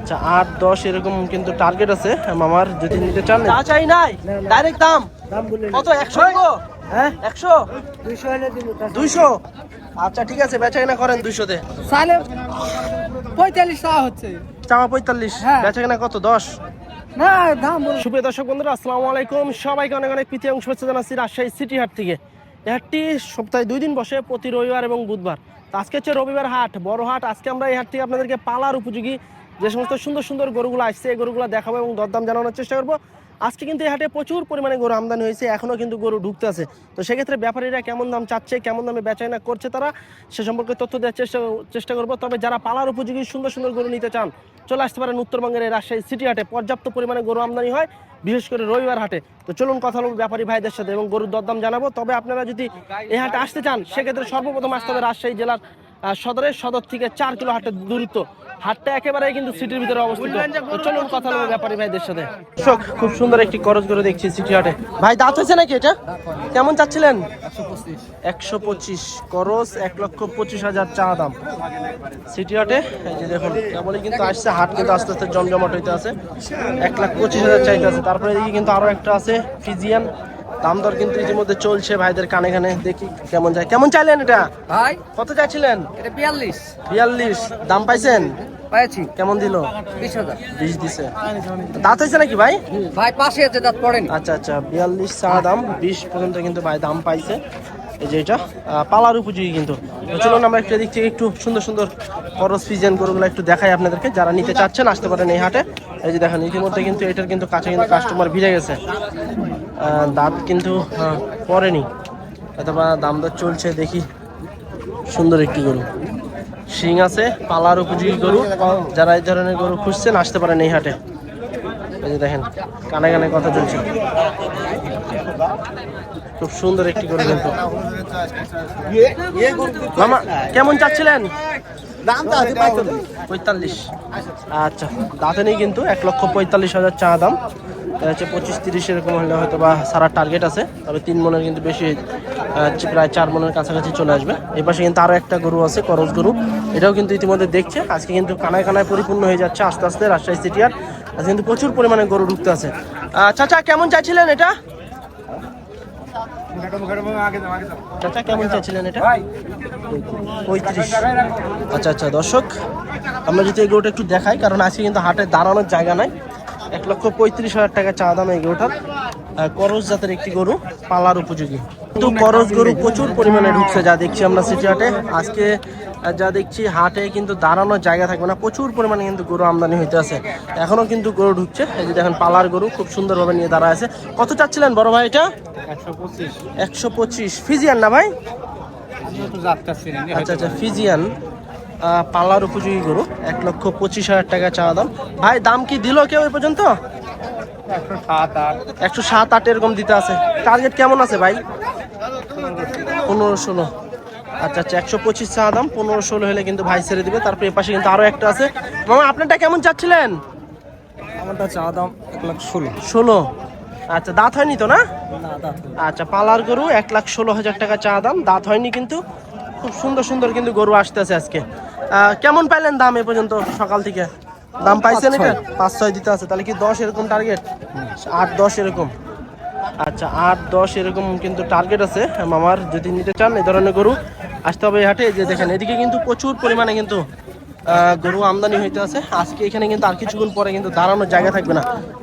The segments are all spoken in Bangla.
আচ্ছা আট দশ এরকম কিন্তু টার্গেট আছে। মামার যদি নিতে চান চা চাই নাই। ডাইরেক্ট দাম। দাম বললেন কত? একশো গো? হ্যাঁ? একশো? দুইশো আচ্ছা ঠিক আছে বেচা কিনা করেন দুইশোতে। সালে পঁয়তাল্লিশ টাকা হচ্ছে। চাওয়া পঁয়তাল্লিশ হ্যাঁ। বেচা কিনা কত? দশ? না সুপ্রিয় দর্শক বন্ধুরা আসসালামু আলাইকুম। সবাইকে অনেক অনেক প্রীতি এবং শুভেচ্ছা জানাচ্ছি রাজশাহী সিটি হাট থেকে। হাটটি সপ্তাহে দুই দিন বসে প্রতি রবিবার এবং বুধবার। আজকে হচ্ছে রবিবার হাট বড় হাট। আজকে আমরা এই হাট থেকে আপনাদেরকে পালার উপযোগী যে সমস্ত সুন্দর সুন্দর গরুগুলো আসছে, এই গরুগুলো দেখাবো এবং দরদাম জানানোর চেষ্টা করব। আজকে কিন্তু এই হাটে প্রচুর পরিমাণে গরু আমদানি হয়েছে, এখনও কিন্তু গরু ঢুকতে আছে। তো সেক্ষেত্রে ব্যাপারীরা কেমন দাম চাচ্ছে, কেমন দামে বেচাকেনা করছে তারা, সে সম্পর্কে তথ্য দেওয়ার চেষ্টা চেষ্টা করব। তবে যারা পালার উপযোগী সুন্দর সুন্দর গরু নিতে চান, চলে আসতে পারেন উত্তরবঙ্গের এই রাজশাহী সিটি হাটে। পর্যাপ্ত পরিমাণে গরু আমদানি হয়, বিশেষ করে রবিবার হাটে। তো চলুন কথা বলব ব্যাপারী ভাইদের সাথে এবং গরুর দরদাম জানাব। তবে আপনারা যদি এই হাটে আসতে চান, সেক্ষেত্রে সর্বপ্রথম আসতে হবে রাজশাহী জেলার সদরের সদর থেকে চার কিলো হাটের দূরত্ব। হাটটা একেবারে কিন্তু সিটির ভিতরে অবস্থিত। চলুন কথা বলব ব্যাপারী ভাইদের সাথে। খুব সুন্দর একটি করজ গরু দেখছি সিটি হাটে। ভাই দাঁত হয়েছে নাকি এটা? কেমন চাচ্ছিলেন? একশো পঁচিশ। করস এক লক্ষ পঁচিশ হাজার চা দাম। সিটি হাটে এই যে দেখুন কেবলই কিন্তু আসছে হাট কিন্তু আস্তে আস্তে জমজমাট হইতে আছে। এক লাখ পঁচিশ হাজার চাইতে আছে। তারপরে এদিকে কিন্তু আরও একটা আছে ফিজিয়ান। দাম দর কিন্তু ইতিমধ্যে চলছে ভাইদের কানে কানে। দেখি কেমন যায়। কেমন চাইলেন এটা? ভাই? কত চাইছিলেন? এটা বিয়াল্লিশ। বিয়াল্লিশ। দাম পাইছেন? পাইছি। কেমন দিল? বিশ হাজার। বিশ দিছে। দাঁত হয়েছে নাকি ভাই? ভাই পাশে আছে দাঁত পড়েনি। আচ্ছা আচ্ছা বিয়াল্লিশ চা দাম বিশ পর্যন্ত কিন্তু ভাই দাম পাইছে। এই যে এটা পালার উপযোগী কিন্তু। চলুন আমরা একটা দিক থেকে একটু সুন্দর সুন্দর করস ফিজেন গরুগুলো একটু দেখাই আপনাদেরকে। যারা নিতে চাচ্ছেন আসতে পারেন এই হাটে। এই যে দেখেন ইতিমধ্যে কিন্তু এটার কিন্তু কাছে কিন্তু কাস্টমার ভিড়ে গেছে। দাঁত কিন্তু পড়েনি। অথবা দাম দর চলছে দেখি। সুন্দর একটি গরু। শিং আছে, পালার উপযোগী গরু। যারা এই ধরনের গরু খুঁজছেন, আসতে পারেন এই হাটে। এই যে দেখেন, কানে কানে কথা চলছে। খুব সুন্দর একটি গরু কিন্তু। মামা, কেমন চাচ্ছিলেন? পঁয়তাল্লিশ। আচ্ছা দাঁতে নেই কিন্তু, এক লক্ষ পঁয়তাল্লিশ হাজার চা দাম। হচ্ছে পঁচিশ তিরিশ এরকম হলে হয়তো বা সারা টার্গেট আছে, তবে তিন মনের কিন্তু বেশি প্রায় চার মনের কাছাকাছি চলে আসবে। এই পাশে কিন্তু আরও একটা গরু আছে করজ গরু। এটাও কিন্তু ইতিমধ্যে দেখছে। আজকে কিন্তু কানায় কানায় পরিপূর্ণ হয়ে যাচ্ছে আস্তে আস্তে রাজশাহী সিটি আর আজকে কিন্তু প্রচুর পরিমাণে গরু ঢুকতে আছে। চাচা কেমন চাইছিলেন এটা? চাচা কেমন চাইছিলেন এটা? পঁয়ত্রিশ। আচ্ছা আচ্ছা দর্শক আমরা যদি এই গরুটা একটু দেখাই কারণ আজকে কিন্তু হাটে দাঁড়ানোর জায়গা নাই। এক লক্ষ পঁয়ত্রিশ হাজার টাকা চা দাম এই গরুটার। আহ, করজ জাতের একটি গরু পালার উপযোগী। কিন্তু করজ গরু প্রচুর পরিমাণে ঢুকছে যা দেখছি আমরা সিটি হাটে। আজকে যা দেখছি হাটে কিন্তু দাঁড়ানোর জায়গা থাকবে না। প্রচুর পরিমাণে কিন্তু গরু আমদানি হইতে আছে। এখনও কিন্তু গরু ঢুকছে। এই যে দেখেন পালার গরু খুব সুন্দরভাবে নিয়ে দাঁড়া আছে। কত চাচ্ছিলেন বড় ভাই এটা? একশো পঁচিশ। ফিজিয়ান না ভাই? আচ্ছা আচ্ছা ফিজিয়ান। পালার উপযোগী গরু। এক লক্ষ পঁচিশ হাজার টাকা চাওয়া দাম। ভাই দাম কি দিল কেউ এই পর্যন্ত? একশো সাত আট। এরকম দিতে আছে। টার্গেট কেমন আছে ভাই? পনেরো ষোলো। আচ্ছা আচ্ছা একশো পঁচিশ চাওয়া দাম পনেরো ষোলো হলে কিন্তু ভাই ছেড়ে দিবে। তারপরে এপাশে কিন্তু আরও একটা আছে। মামা আপনারটা কেমন চাচ্ছিলেন? আমারটা চা দাম এক লাখ ষোলো। ষোলো। আচ্ছা দাঁত হয়নি তো না? না আচ্ছা পালার গরু এক লাখ ষোলো হাজার টাকা চা দাম দাঁত হয়নি কিন্তু। খুব সুন্দর সুন্দর কিন্তু গরু আসতেছে আজকে। কেমন পাইলেন দাম এ পর্যন্ত সকাল থেকে? দাম পাইছেন এটা? পাঁচ ছয়। দিতে আছে। তাহলে কি দশ এরকম টার্গেট আট দশ এরকম। আচ্ছা আট দশ এরকম কিন্তু টার্গেট আছে। মামার যদি নিতে চান এই ধরনের গরু আসতে হবে এই হাটে। যে দেখেন এদিকে কিন্তু প্রচুর পরিমাণে কিন্তু গরু আমদানি হইতে আছে। আজকে এখানে কিন্তু আর কিছুক্ষণ পরে কিন্তু দাঁড়ানোর জায়গা থাকবে না।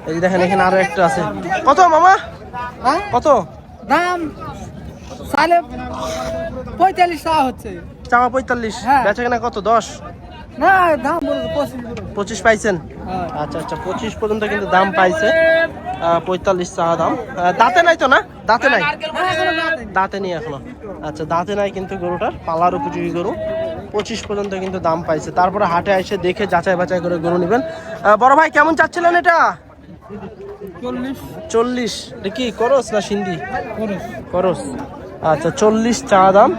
এই দেখেন এখানে আরও একটা আছে। কত মামা? হ্যাঁ? কত? দাম সালে পঁয়তাল্লিশ টাকা হচ্ছে। চাওয়া পঁয়তাল্লিশ। হ্যাঁ। বেচা কেনা কত? দশ? না দাম পঁচিশ পাইছেন? হ্যাঁ। আচ্ছা আচ্ছা পঁচিশ পর্যন্ত কিন্তু দাম পাইছে। পঁয়তাল্লিশ চাওয়া দাম। দাঁতে নাই তো না? দাঁতে নাই? দাঁত নেই। এখনও। আচ্ছা দাঁতে নাই কিন্তু গরুটার পালার উপযোগী গরু। পঁচিশ পর্যন্ত কিন্তু দাম পাইছে। তারপরে হাটে এসে দেখে যাচাই বাছাই করে গরু নেবেন। বড় ভাই কেমন চাচ্ছিলেন এটা? চল্লিশ। কি করস না সিন্ধি? করস। আচ্ছা চল্লিশ চা দাম।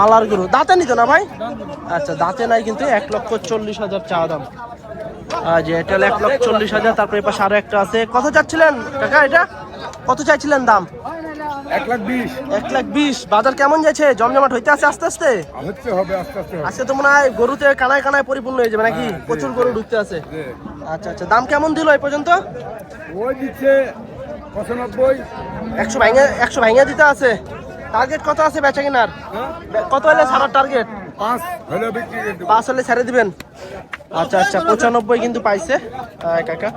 পালার গরু। দাঁতে নিত না ভাই? আচ্ছা দাঁতে নাই কিন্তু এক লক্ষ চল্লিশ হাজার চা দাম। যে এটা এক লক্ষ চল্লিশ হাজার তারপরে এপাশে আরও একটা আছে। কত চাচ্ছিলেন? কাকা এটা? কত চাইছিলেন দাম? এক লাখ বিশ। এক লাখ বিশ। বাজার কেমন যাচ্ছে? জমজমাট হইতে আছে আস্তে আস্তে? হবে আস্তে আস্তে আজকে তো মনে হয় গরুতে কানায় কানায় পরিপূর্ণ হয়ে যাবে নাকি? প্রচুর গরু ঢুকতে আছে। আচ্ছা আচ্ছা। দাম কেমন দিল এই পর্যন্ত? ওই দিচ্ছে পঁচানব্বই। একশো ভাঙে একশো ভাঙে দিতে আছে। টার্গেট কত আছে বেচা কেনার? কত হলে ছাড়ার টার্গেট পাঁচ। হলে বিক্রি করে পাঁচ হলে ছেড়ে দিবেন? আচ্ছা আচ্ছা পঁচানব্বই কিন্তু পাইছে। কাকা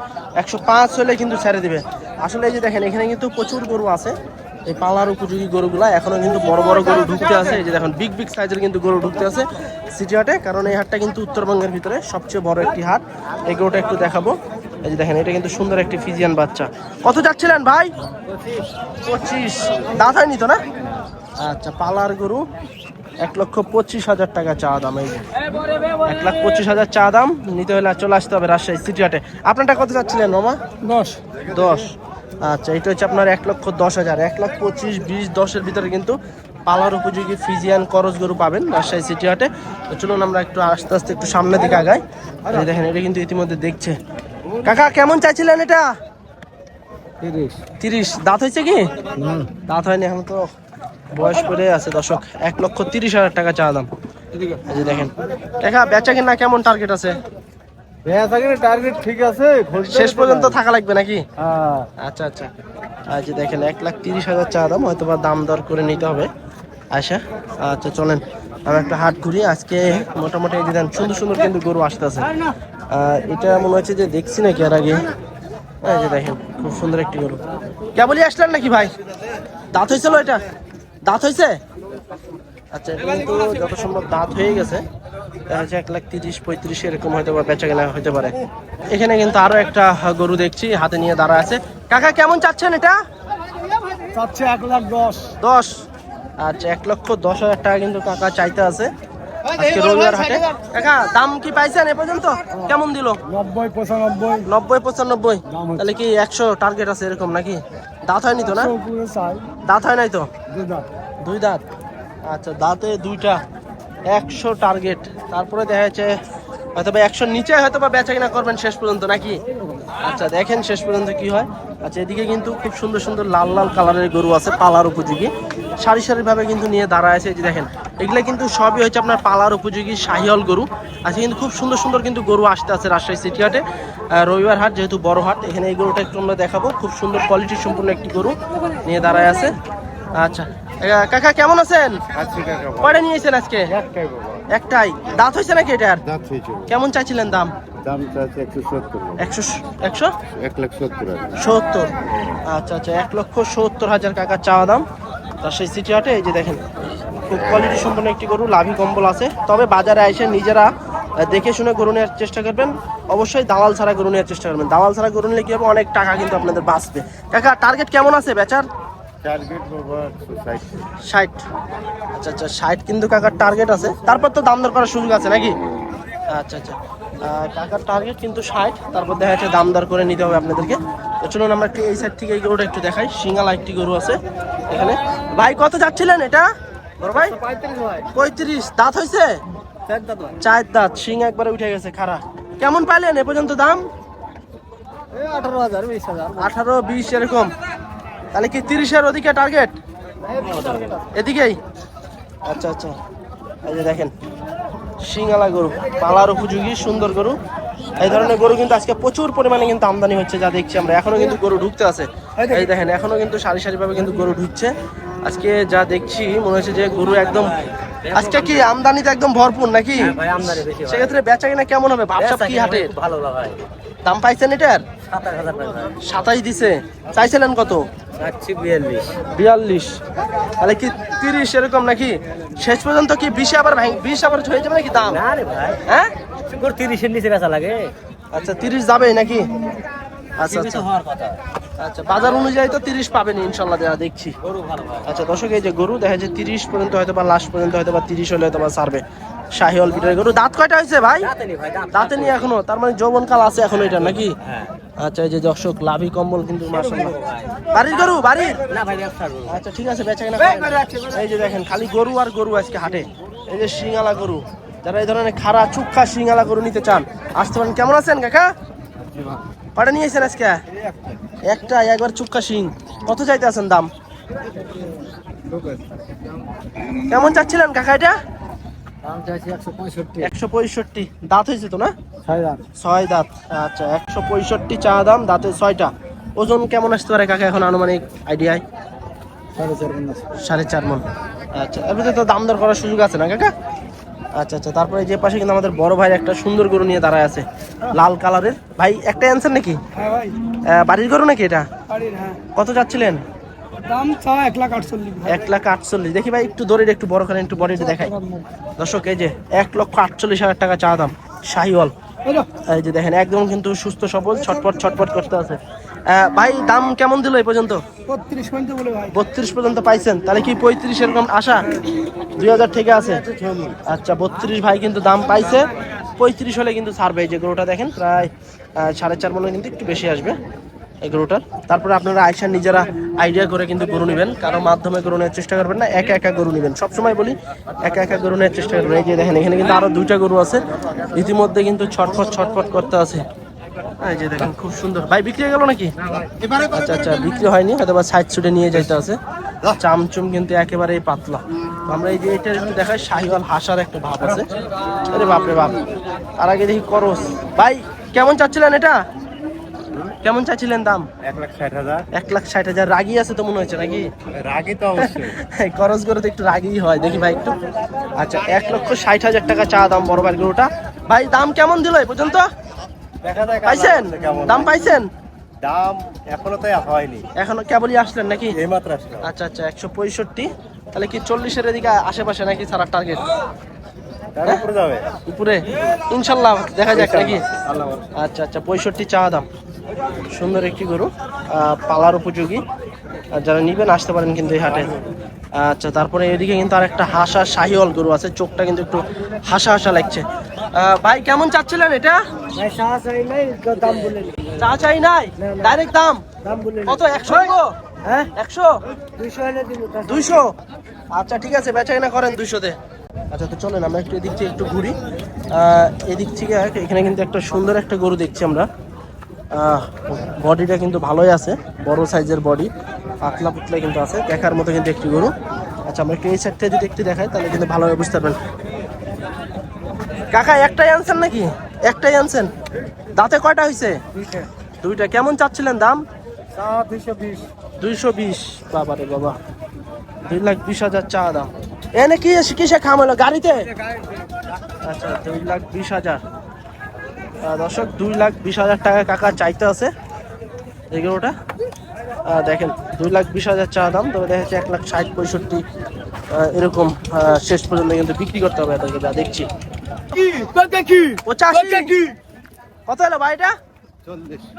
একশো পাঁচ হলে কিন্তু ছেড়ে দিবে। আসলে এই যে দেখেন এখানে কিন্তু প্রচুর গরু আছে। এই পালার উপযোগী গরুগুলা এখনও কিন্তু বড় বড় গরু ঢুকতে আছে। এই যে দেখেন বিগ বিগ সাইজের কিন্তু গরু ঢুকতে আছে সিটি হাটে। কারণ এই হাটটা কিন্তু উত্তরবঙ্গের ভিতরে সবচেয়ে বড় একটি হাট। এই গরুটা একটু দেখাবো। এই যে দেখেন এটা কিন্তু সুন্দর একটি ফিজিয়ান বাচ্চা। কত যাচ্ছিলেন ভাই? পঁচিশ। দাঁত হয়নি তো না? আচ্ছা পালার গরু এক লক্ষ পঁচিশ হাজার টাকা চা দাম এই এক লাখ পঁচিশ হাজার চা দাম নিতে হলে চলে আসতে হবে রাজশাহী সিটি হাটে। আপনারটা কত চাচ্ছিলেন মামা দশ। দশ। আচ্ছা এটা হচ্ছে আপনার এক লক্ষ দশ হাজার। এক লাখ পঁচিশ বিশ দশের ভিতরে কিন্তু পালার উপযোগী ফিজিয়ান করজ গরু পাবেন রাজশাহী সিটি হাটে। তো চলুন আমরা একটু আস্তে আস্তে একটু সামনের দিকে আগাই। এই দেখেন এটা কিন্তু ইতিমধ্যে দেখছে। কাকা কেমন চাইছিলেন এটা? তিরিশ। তিরিশ। দাঁত হয়েছে কি? দাঁত হয়নি এখন তো। বয়স করে আছে দর্শক এক লক্ষ তিরিশ হাজার টাকা চা দাম। এই যে দেখেন দেখা বেচা কিনা কেমন টার্গেট আছে? টার্গেট ঠিক আছে শেষ পর্যন্ত থাকা লাগবে নাকি? হ্যাঁ। আচ্ছা আচ্ছা। আর যে দেখেন এক লাখ তিরিশ হাজার চা দাম হয়তো বা দাম দর করে নিতে হবে। আচ্ছা আচ্ছা চলেন আমি একটা হাট ঘুরি। আজকে মোটামুটি এই দেন সুন্দর সুন্দর কিন্তু গরু আসতেছে। এটা মনে হচ্ছে যে দেখছি নাকি আর আগে? এই যে দেখেন খুব সুন্দর একটি গরু। কেবলই আসলেন নাকি ভাই? দাঁত হয়েছিল এটা? দাঁত হয়েছে? আচ্ছা কিন্তু যত সম্ভব দাঁত হয়ে গেছে। দেখা যাচ্ছে এক লাখ তিরিশ পঁয়ত্রিশ এরকম হয়তো বা বেচা কেনা হতে পারে। এখানে কিন্তু আরও একটা গরু দেখছি হাতে নিয়ে দাঁড়া আছে। কাকা কেমন চাচ্ছেন এটা? চাচ্ছে এক লাখ দশ। দশ। আচ্ছা এক লক্ষ দশ হাজার টাকা কিন্তু কাকা চাইতে আছে। আজকে রবিবার হাটে। কাকা দাম কি পাইছেন এ পর্যন্ত? কেমন দিল? নব্বই পঁচানব্বই। নব্বই পঁচানব্বই। তাহলে কি একশো টার্গেট আছে এরকম নাকি? দাঁত হয়নি তো না? দাঁত হয় নাই তো? দুই দাঁত। আচ্ছা দাঁতে দুইটা একশো টার্গেট তারপরে দেখা যাচ্ছে হয়তো বা একশোর নিচে হয়তো বা বেচা কিনা করবেন শেষ পর্যন্ত নাকি? আচ্ছা দেখেন শেষ পর্যন্ত কি হয়। আচ্ছা এদিকে কিন্তু খুব সুন্দর সুন্দর লাল লাল কালারের গরু আছে পালার উপযোগী। সারি সারিভাবে কিন্তু নিয়ে দাঁড়ায় আছে এই যে দেখেন। এগুলা কিন্তু সবই হচ্ছে আপনার পালার উপযোগী শাহিওল গরু। আজকে কিন্তু খুব সুন্দর সুন্দর কিন্তু গরু আসতে আছে রাজশাহী সিটি হাটে। রবিবার হাট যেহেতু বড় হাট এখানে এই গরুটা একটু আমরা দেখাবো। খুব সুন্দর কোয়ালিটি সম্পূর্ণ একটি গরু নিয়ে দাঁড়ায় আছে। আচ্ছা কাকা কেমন আছেন। কয়টা নিয়েছেন আজকে? একটাই দাঁত হয়েছে নাকি এটার? কেমন চাইছিলেন দাম? সত্তর আচ্ছা আচ্ছা এক লক্ষ সত্তর হাজার টাকা চাওয়া দাম। তার সেই সিটি হাটে এই যে দেখেন। খুব কোয়ালিটি সম্পন্ন একটি গরু লাভি কম্বল আছে। তবে বাজারে এসে নিজেরা দেখে শুনে গরু নেওয়ার চেষ্টা করবেন। অবশ্যই দালাল ছাড়া গরু নেওয়ার চেষ্টা করবেন। দালাল ছাড়া গরু নিলে কি হবে? অনেক টাকা কিন্তু আপনাদের বাঁচবে। কাকা টার্গেট কেমন আছে বেচার? ষাট। আচ্ছা আচ্ছা ষাট কিন্তু কাকার টার্গেট আছে। তারপর তো দাম দর করার সুযোগ আছে নাকি? আচ্ছা আচ্ছা। কাকার টার্গেট কিন্তু ষাট। তারপর দেখা যাচ্ছে দাম দর করে নিতে হবে আপনাদেরকে। তো চলুন আমরা একটু এই সাইড থেকে এই গরুটা একটু দেখাই। সিঙ্গালা একটি গরু আছে এখানে। ভাই কত যাচ্ছিলেন এটা? ভাই? পঁয়ত্রিশ দাঁত হয়েছে চার দাঁত শিং একবারে উঠে গেছে খারা কেমন পাইলেন এ পর্যন্ত দাম? আঠারো বিশ এরকম। তাহলে কি তিরিশের ওদিকে টার্গেট এদিকেই? আচ্ছা আচ্ছা। এই যে দেখেন সিঙ্গালা গরু পালার উপযোগী সুন্দর গরু। এই ধরনের গরু কিন্তু আজকে প্রচুর পরিমাণে কিন্তু আমদানি হচ্ছে যা দেখছি আমরা। এখনও কিন্তু গরু ঢুকতে আছে। এই দেখেন। এখনও কিন্তু সারি সারি ভাবে কিন্তু গরু ঢুকছে। আজকে যা দেখছি মনে হচ্ছে যে গরু একদম আজকে কি আমদানিতে একদম ভরপুর নাকি? ভাই। সেক্ষেত্রে বেচা কিনা কেমন হবে? ব্যবসা কি হাটে ভালো ভাই দাম পাইছেন এটার? সাতাশ দিছে। চাইছিলেন কত? বিয়াল্লিশ। তাহলে কি তিরিশ এরকম নাকি? শেষ পর্যন্ত কি বিশে আবার বিশ আবার হয়ে যাবে নাকি দাম? হ্যাঁ? তিরিশের নিচে বেচা লাগে। আচ্ছা তিরিশ যাবে নাকি? আচ্ছা আচ্ছা। হওয়ার কথা। আচ্ছা বাজার অনুযায়ী তো তিরিশ পাবেন ইনশাল্লাহ দেখছি। গরু ভালো আচ্ছা দর্শক এই যে গরু দেখা যাচ্ছে তিরিশ পর্যন্ত হয়তো বা লাস্ট পর্যন্ত হয়তো বা তিরিশ হলে হয়তো বা সারবে শাহিওয়াল বিটের গরু। দাঁত কয়টা হয়েছে ভাই? দাঁতে নি এখনও? তার মানে যৌবন কাল আছে এখনও এটা নাকি? হ্যাঁ। আচ্ছা এই যে দর্শক লাভি কম্বল কিন্তু মাশাআল্লাহ। বাড়ির গরু বাড়ির? না ভাই আচ্ছা ঠিক আছে বেচা কেনা এই যে দেখেন খালি গরু আর গরু আজকে হাটে। এই যে শিঙালা গরু। যারা এই ধরনের খারা চুক্ষা শিঙালা গরু নিতে চান আসতে পারেন। কেমন আছেন কাকা? কটা নিয়েছেন আজকে? একটা একবার চুক্কা শিং কত চাইতে আছেন দাম? কেমন চাচ্ছিলেন কাকা এটা? একশো পঁয়ষট্টি। দাঁত হয়েছে তো না? ছয় দাঁত। আচ্ছা একশো পঁয়ষট্টি চা দাম দাঁতে ছয়টা। ওজন কেমন আসতে পারে কাকা এখন আনুমানিক আইডিয়ায়? সাড়ে চার পঞ্চাশ সাড়ে চার মন। আচ্ছা ভিতরে তো দাম দর করার সুযোগ আছে না কাকা? আচ্ছা আচ্ছা তারপরে যে পাশে কিন্তু আমাদের বড় ভাই একটা সুন্দর গরু নিয়ে দাঁড়ায় আছে লাল কালারের। ভাই একটা অ্যান্সার নাকি? হ্যাঁ বাড়ির গরু নাকি এটা? হ্যাঁ। কত যাচ্ছিলেন? দাম এক লাখ আটচল্লিশ এক লাখ আটচল্লিশ। দেখি ভাই একটু দড়ির একটু বড় করে একটু বডিটা দেখাই। দর্শক এই যে এক লক্ষ আটচল্লিশ হাজার টাকা চা দাম শাহিওয়াল। এই যে দেখেন একদম কিন্তু সুস্থ সবল ছটপট ছটপট করতে আছে। ভাই দাম কেমন দিল এই পর্যন্ত? বত্রিশ পর্যন্ত বলে ভাই। বত্রিশ পর্যন্ত পাইছেন। তাহলে কি পঁয়ত্রিশ এরকম আশা? দুই হাজার থেকে আছে? আচ্ছা বত্রিশ ভাই কিন্তু দাম পাইছে। পঁয়ত্রিশ হলে কিন্তু ছাড়বে। এই যে গরুটা দেখেন প্রায় সাড়ে চার মনে কিন্তু একটু বেশি আসবে এই গরুটার। তারপরে আপনারা আইসার নিজেরা আইডিয়া করে কিন্তু গরু নেবেন। কারও মাধ্যমে গরু নেওয়ার চেষ্টা করবেন না একা একা গরু নেবেন। সবসময় বলি একা একা গরু নেওয়ার চেষ্টা করবেন। এই যে দেখেন এখানে কিন্তু আরও দুইটা গরু আছে। ইতিমধ্যে কিন্তু ছটফট ছটফট করতে আছে। এই যে দেখেন খুব সুন্দর। ভাই বিক্রি হয়ে গেল নাকি? আচ্ছা আচ্ছা বিক্রি হয়নি হয়তো বা সাইড ছুটে নিয়ে যাইতে আছে। চামচুম কিন্তু একেবারেই পাতলা। তো আমরা এই যে এটা একটু দেখাই শাহিওয়াল হাসার একটা ভাব আছে। আরে বাপরে বাপ। আর আগে দেখি করস। ভাই কেমন চাচ্ছিলেন এটা? কেমন চাচ্ছিলেন দাম? এক লাখ ষাট হাজার। এক লাখ ষাট হাজার। রাগি আছে তো মনে হচ্ছে নাকি? রাগে তো অবশ্যই। খরচ করে তো একটু রাগই হয়। দেখি ভাই একটু। আচ্ছা এক লক্ষ ষাট হাজার টাকা চা দাম বড় ভাই গরুটা। ভাই দাম কেমন দিল এই পর্যন্ত? পাইছেন? দাম পাইছেন? দাম এখনও তো হয়নি। এখনও কেবলই আসলেন নাকি? এই মাত্র আসলো আচ্ছা আচ্ছা একশো পঁয়ষট্টি। তাহলে কি চল্লিশের এদিকে আশেপাশে নাকি ছাড়ার টার্গেট উপরে যাবে। উপরে? ইনশাল্লাহ দেখা যাক নাকি? আচ্ছা আচ্ছা পঁয়ষট্টি চা দাম। সুন্দর একটি গরু পালার উপযোগী। যারা নিবেন আসতে পারেন কিন্তু এই হাটে। আচ্ছা তারপরে এদিকে কিন্তু আর একটা হাসা শাহিওয়াল গরু আছে। চোখটা কিন্তু একটু হাসা হাসা লাগছে। ভাই কেমন চাচ্ছিলেন এটা? চা চাই নাই ডাইরেক্ট দাম কত একশো হ্যাঁ? একশো? দুইশো আচ্ছা ঠিক আছে বেচা কেনা করেন দুইশোতে আচ্ছা তো চলেন আমরা একটু এদিক থেকে একটু ঘুরি। এদিক থেকে এখানে কিন্তু একটা সুন্দর একটা গরু দেখছি আমরা। বডিটা কিন্তু ভালোই আছে বড় সাইজের বডি পাতলা পুতলা কিন্তু আছে দেখার মতো কিন্তু একটি গরু। আচ্ছা আমরা একটু এই সাইডটা যদি একটু দেখাই তাহলে কিন্তু ভালোভাবে বুঝতে পারবেন কাকা একটাই আনছেন নাকি? একটাই আনছেন। দাঁতে কয়টা হয়েছে দুইটা। কেমন চাচ্ছিলেন দাম? দুইশো বিশ। বাবা রে বাবা। দুই লাখ বিশ হাজার চা দাম এনে কি কিসে খাম হলো? গাড়িতে? আচ্ছা দুই লাখ বিশ হাজার। দর্শক দুই লাখ বিশ হাজার টাকা কাকা চাইতে আছে এগুলোটা দেখেন দুই লাখ বিশ হাজার চা দাম। তবে দেখা যাচ্ছে এক লাখ ষাট পঁয়ষট্টি। এরকম শেষ পর্যন্ত কিন্তু বিক্রি করতে হবে এদেরকে যা দেখছি। পঁচাশি। কত হলো ভাইটা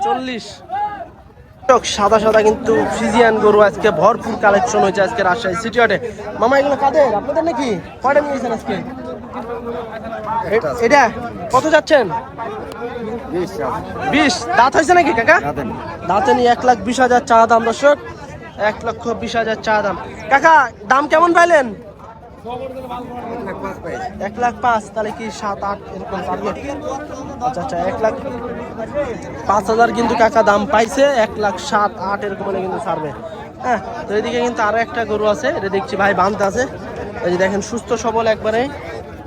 চল্লিশ। সাদা সাদা কিন্তু ফ্রিজিয়ান গরু আজকে ভরপুর কালেকশন হয়েছে আজকে রাজশাহী সিটি হাটে। মামা এগুলো কাদের? আপনাদের নাকি? কয়টা নিয়েছেন আজকে? এটা? কত যাচ্ছেন? বিশ দাঁত হয়েছে নাকি কাকা? দাঁতে নিয়ে এক লাখ বিশ হাজার চা দাম দর্শক। এক লক্ষ বিশ হাজার চা দাম। কাকা দাম কেমন পাইলেন? এক লাখ পাঁচ, তাহলে কি সাত, আট এরকম টার্গেট আচ্ছা আচ্ছা এক লাখ পাঁচ হাজার কিন্তু কাকা দাম পাইছে, এক লাখ সাত, আট এরকম হলে কিন্তু ছাড়বে। হ্যাঁ তো এদিকে কিন্তু আরও একটা গরু আছে, এটা দেখছি ভাই বাঁধতে আছে। এই যে দেখেন, সুস্থ, সবল একবারে।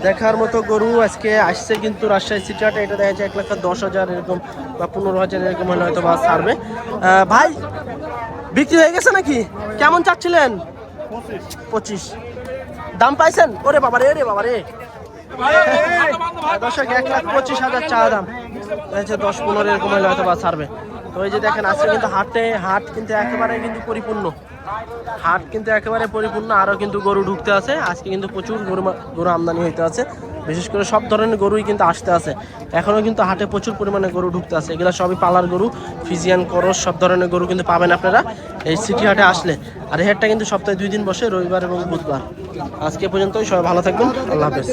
দেখার মতো গরু আজকে আসছে কিন্তু রাজশাহী সিটি হাটে, এটা দেখা যাচ্ছে এক লাখ দশ হাজার এরকম বা পনেরো হাজার এরকম হলে হয়তো বা ছাড়বে। ভাই, বিক্রি হয়ে গেছে নাকি? কেমন চাচ্ছিলেন? পঁচিশ। দাম পাইছেন? ওরে বাবা রে রে বাবা রে দর্শক, এক লাখ পঁচিশ হাজার চা দাম। হচ্ছে দশ পনেরো এরকম হলে হয়তো বা ছাড়বে। তো এই যে দেখেন, আজকে কিন্তু হাটে, হাট কিন্তু একেবারে কিন্তু পরিপূর্ণ। হাট কিন্তু একেবারে পরিপূর্ণ আরও কিন্তু গরু ঢুকতে আছে। আজকে কিন্তু প্রচুর গরু গরু আমদানি হইতে আছে। বিশেষ করে সব ধরনের গরুই কিন্তু আসতে আছে। এখনও কিন্তু হাটে প্রচুর পরিমাণে গরু ঢুকতে আছে। এগুলো সবই পালার গরু, ফিজিয়ান, করস, সব ধরনের গরু কিন্তু পাবেন আপনারা এই সিটি হাটে আসলে। আর এই হাটটা কিন্তু সপ্তাহে দুই দিন বসে, রবিবার এবং বুধবার। আজকে পর্যন্তই, সবাই ভালো থাকবেন, আল্লাহ হাফেজ।